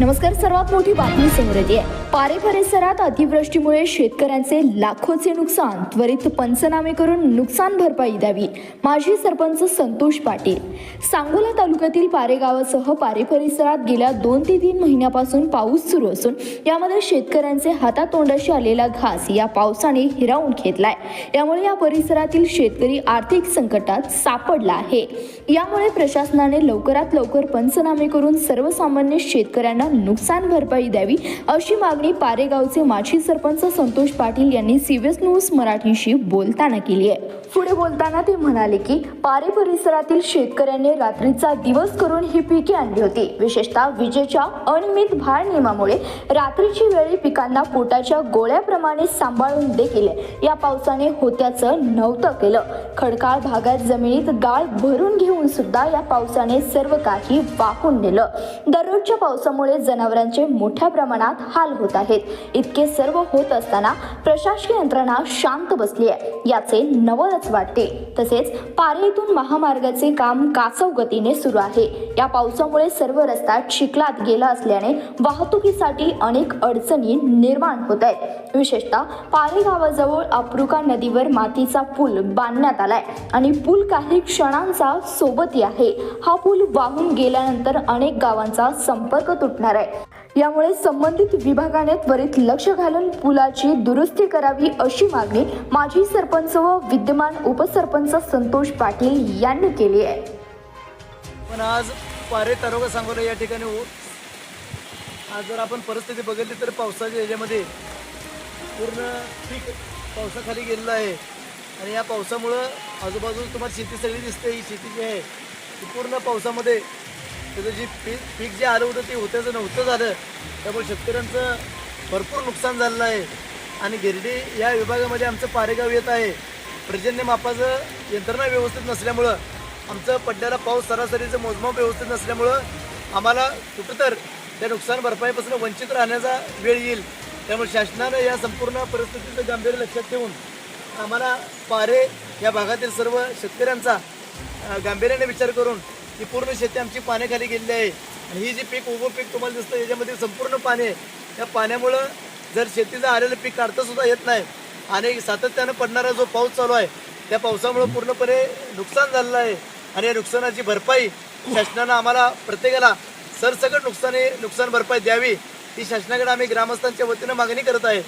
नमस्कार सर्वात मोठी बातमी समोर येते. पारे परिसरात अतिवृष्टीमुळे शेतकऱ्यांचे लाखोचे नुकसान त्वरित पंचनामे करून नुकसान भरपाई द्यावी. माजी सरपंच संतोष पाटील. सांगोला तालुक्यातील पारे गावासह पारे परिसरात गेल्या दोन ते तीन महिन्यापासून पाऊस सुरू असून यामध्ये शेतकऱ्यांचे हातातोंडाशी आलेला घास या पावसाने हिरावून घेतलाय. यामुळे या परिसरातील शेतकरी आर्थिक संकटात सापडला आहे. यामुळे प्रशासनाने लवकरात लवकर पंचनामे करून सर्वसामान्य शेतकऱ्यांना नुकसान भरपाई द्यावी अशी मागणी पारेगावचे माजी सरपंच संतोष पाटील यांनी सीबीएस न्यूज मराठीशी बोलताना केली आहे. पुढे बोलताना ते म्हणाले की पारे परिसरातील शेतकऱ्यांनी रात्रीचा दिवस करून ही पिके आणली होती. विशेषतः विजेच्या अनियमित भार नियमामुळे रात्रीची वेळी पिकांना पोटाच्या गोळ्याप्रमाणे सांभाळून देखील या पावसाने होत्याचं नव्हतं केलं. खडकाळ भागात जमिनीत गाळ भरून घेऊन सुद्धा या पावसाने सर्व काही वाहून नेलं. दररोजच्या पावसामुळे जनावरांचे मोठ्या प्रमाणात हाल होत आहेत. इतके सर्व होत असताना प्रशासकीय यंत्रणा शांत बसली आहे. याचे नवलच वाटते. तसेच पारे इथून महामार्गाचे काम कासव गतीने सुरू आहे. या पावसामुळे सर्व रस्ता चिखलात गेला असल्याने वाहतुकीसाठी अनेक अडचणी निर्माण होत आहेत. विशेषतः पारे गावाजवळ अप्रुका नदीवर मातीचा पूल बांधण्यात आलाय आणि पूल काही क्षणांचा सोबती आहे. हा पूल वाहून गेल्यानंतर अनेक गावांचा संपर्क तुटणार आहे. यामुळे संबंधित विभागाने त्वरित लक्ष घालून पुलाची दुरुस्ती करावी अशी मागणी माजी सरपंच व विद्यमान उपसरपंच संतोष पाटील यांनी केली आहे. पण आज पारे तारोगा सांगोला या ठिकाणी हो- आज जर आपण परिस्थिती बघितली तर पावसाच्या याच्यामध्ये पूर्ण पीक पावसाखाली गेलेलं आहे. आणि या पावसामुळं आजूबाजूला तुम्हाला शेती सगळी दिसते ही शेती जी आहे ती पूर्ण पावसामध्ये त्याचं जे पीक पीक जे आलं होतं ते होत्याचं नव्हतं झालं. त्यामुळे शेतकऱ्यांचं भरपूर नुकसान झालेलं आहे. आणि गिरडी या विभागामध्ये आमचं पारेगाव येत आहे. पर्जन्य मापाचं यंत्रणा व्यवस्थित नसल्यामुळं आमचं पडलेला पाऊस सरासरीचं मोजमाप व्यवस्थित नसल्यामुळं आम्हाला कुठं तर त्या नुकसान भरपाईपासून वंचित राहण्याचा वेळ येईल. त्यामुळे शासनानं या संपूर्ण परिस्थितीचं गांभीर्य लक्षात ठेवून आम्हाला पारे या भागातील सर्व शेतकऱ्यांचा गांभीर्याने विचार करून ही पूर्ण शेती आमची पाण्याखाली गेलेली आहे. आणि ही जी पीक उभं पीक तुम्हाला दिसतं याच्यामध्ये संपूर्ण पाणी आहे. या पाण्यामुळं जर शेतीचं आलेलं पीक काढतासुद्धा येत नाही आणि सातत्यानं पडणारा जो पाऊस चालू आहे त्या पावसामुळं पूर्णपणे नुकसान झालेलं आहे. आणि या नुकसानाची भरपाई शासनानं आम्हाला प्रत्येकाला सरसकट नुकसानी नुकसान भरपाई द्यावी ही शासनाकडे आम्ही ग्रामस्थांच्या वतीनं मागणी करत आहे.